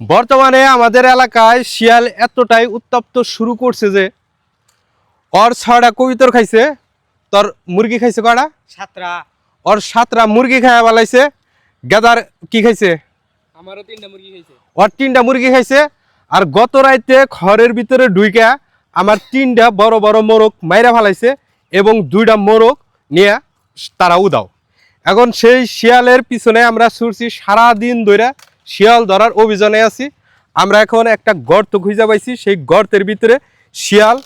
বর্তমানে আমাদের এলাকায় শিয়াল এতটাই উত্তপ্ত শুরু করছে যে ওর ছয়টা কবিতর খাইছে তোর মুরগি খাইছে কয়টা? সাতটা। ওর সাতটা মুরগি খাইয়া বালাইছে গেদার কি খাইছে? আমারও তিনটা মুরগি খাইছে। ওর তিনটা মুরগি খাইছে আর গত রাইতে ঘরের ভিতরে ডুইকা আমার তিনটা বড় বড় মোরগ মাইরা ফালাইছে এবং দুইটা মোরগ নিয়ে তারা উদাও। এখন সেই শিয়ালের পিছনে আমরা ছুটছি সারাদিন ধরে শিয়াল ধরার অভিযানে আছি। আমরা এখন একটা গর্ত খুঁজে পাইছি, সেই গর্তের ভিতরে শিয়াল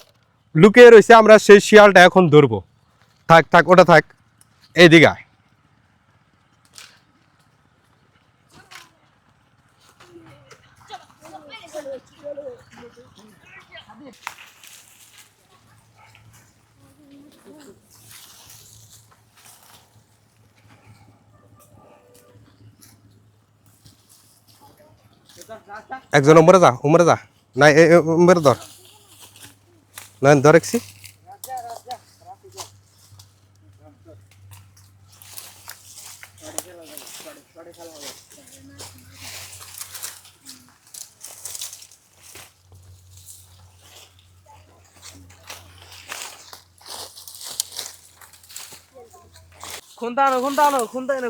লুকিয়ে রয়েছে। আমরা সেই শিয়ালটা এখন ধরবো। থাক থাক, ওটা থাক। এইদিকে আয়। একজন উমরে যা উমরে যা। না এ এ, উমরে ধর। না ধর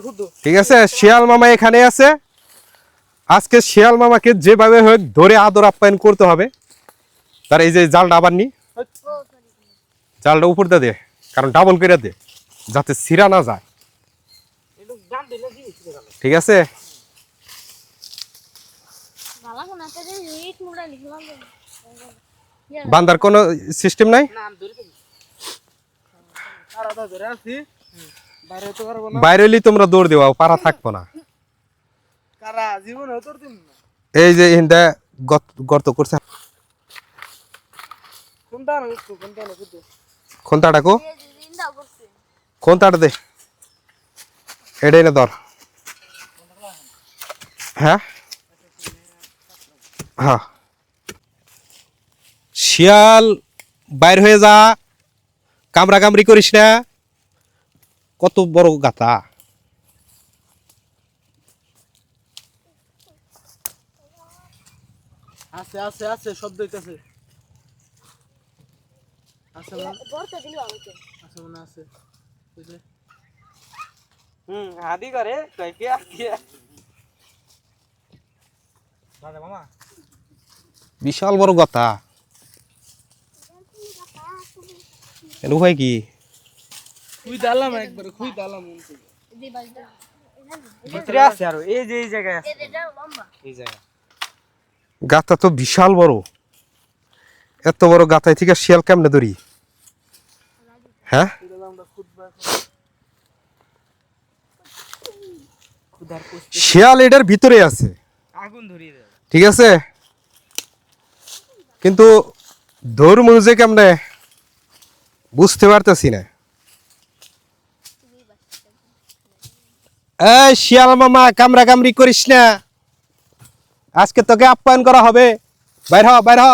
খুদ্দু ঠিক আছে শিয়াল মামা এখানে আছে। আজকে শিয়াল মামাকে যেভাবে হোক ধরে আদর আপ্যায়ন করতে হবে। তার এই যে জালটা আবার নি। জালটা উপর দিয়ে দে কারণ ডাবল করে দে যাতে সিরা না যায়। ঠিক আছে? বান্দার কোনো সিস্টেম নাই? বাইরে তোমরা দৌড় দেওয়া পারা থাকব না। কারা জীবনে তোর দিন এই যে হিন্দা গত- গর্ত করছে। খুদ্দু কো? দে? এটাই না ধর। হ্যাঁ? হ্যাঁ। শিয়াল বাইর হয়ে যা। কামড়া কামড়ি করিস না। কত বড় গাতা আছে আছে আছে শব্দ হইতাছে আছে না বর্তা দিল আমাকে। আছে মনে আছে। বুঝলে হুম হাদি করে কই কে কে? দাদা মামা। বিশাল বড় গাতা এর উপায় কি? খুই দালাম একবার খুই দালাম ভিতরে আছে আর এই যে এই জায়গায় আছে। এই জায়গা গাতা তো বিশাল বড়। এত বড় গাতায় থেকে শিয়াল কেমনে ধরি? হ্যাঁ? শিয়াল এটার ভিতরে আছে। ঠিক আছে? কিন্তু ধর্ম যে কেমনে? বুঝতে পারতেছি না। এই শিয়াল মামা কামড়া কামড়ি করিস না। আজকে তোকে আপ্যায়ন করা হবে। বাইর হ বাইর হ।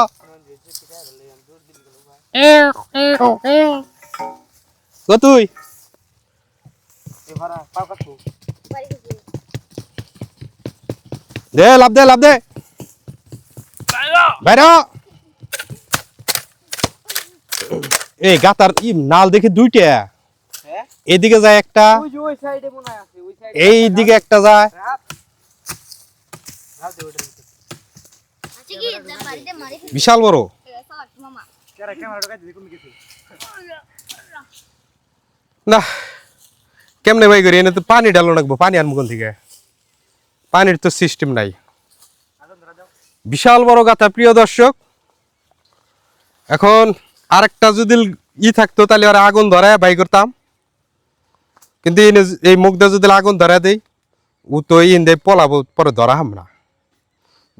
ও তুই। এবার পাও কাটু বাড়ি গেছে দে লাভ দে লাভ দে। বাইর হ। এই গাতার ই নাল দেখে দুইটা। হ্যাঁ? এদিকে যায় একটা ওই যে ওই সাইডে মনে হয় আছে ওই সাইডে এই দিকে একটা যায় রাত রাত দে ওটা আছে কি যা বাড়িতে মারি ফেলে বিশাল বড়। না, কেমনে ভাই করি? এনে তো পানি ডালো লাগবো পানি আনব কোন থেকে? পানির তো সিস্টেম নাই। বিশাল বড় গাথা, প্রিয় দর্শক। এখন আরেকটা যদি ই থাকতো, তাহলে আর আগুন ধরায় বাই করতাম। কিন্তু এই মুখটা যদি আগুন ধরা দেই ও তো ইন ইন্দে পলাবো, পরে ধরা হাম না।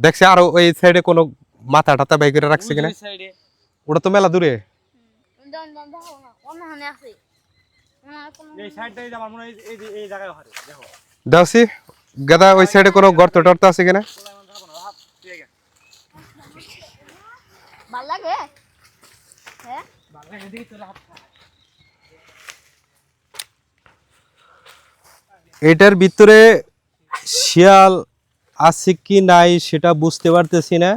দেখছে আরও ওই সাইডে কোনো মাথা টাথা বাই করে রাখছে কিনা? ওটা তো মেলা দূরে। দেখছি গাদা ওই সাইডে কোনো গর্ত টর্ত আছে কিনা? হ্যাঁ? এটার ভিতরে শিয়াল আছে কি নাই সেটা বুঝতে পারতেছি না।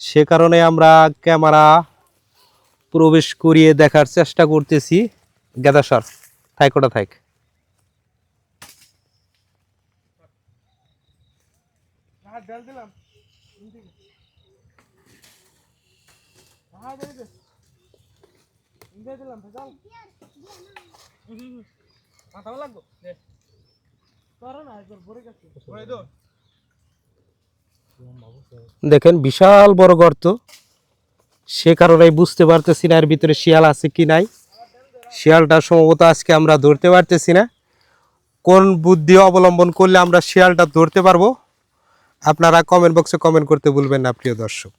সে কারণে আমরা ক্যামেরা প্রবেশ করিয়ে দেখার চেষ্টা করতেছি। গেদাসর থাক ওটা দিয়ে দিলাম লাগবো দে করো না একবার ভরে গেছে ভরে দাও দেখেন, বিশাল বড় গর্ত। সে কারণে বুঝতে পারতেছি না এর ভিতরে শিয়াল আছে কি নাই। শিয়ালটা সম্ভবত আজকে আমরা ধরতে পারতেছি না। কোন বুদ্ধি অবলম্বন করলে আমরা শিয়ালটা ধরতে পারব? আপনারা কমেন্ট বক্সে কমেন্ট করতে ভুলবেন না, প্রিয় দর্শক।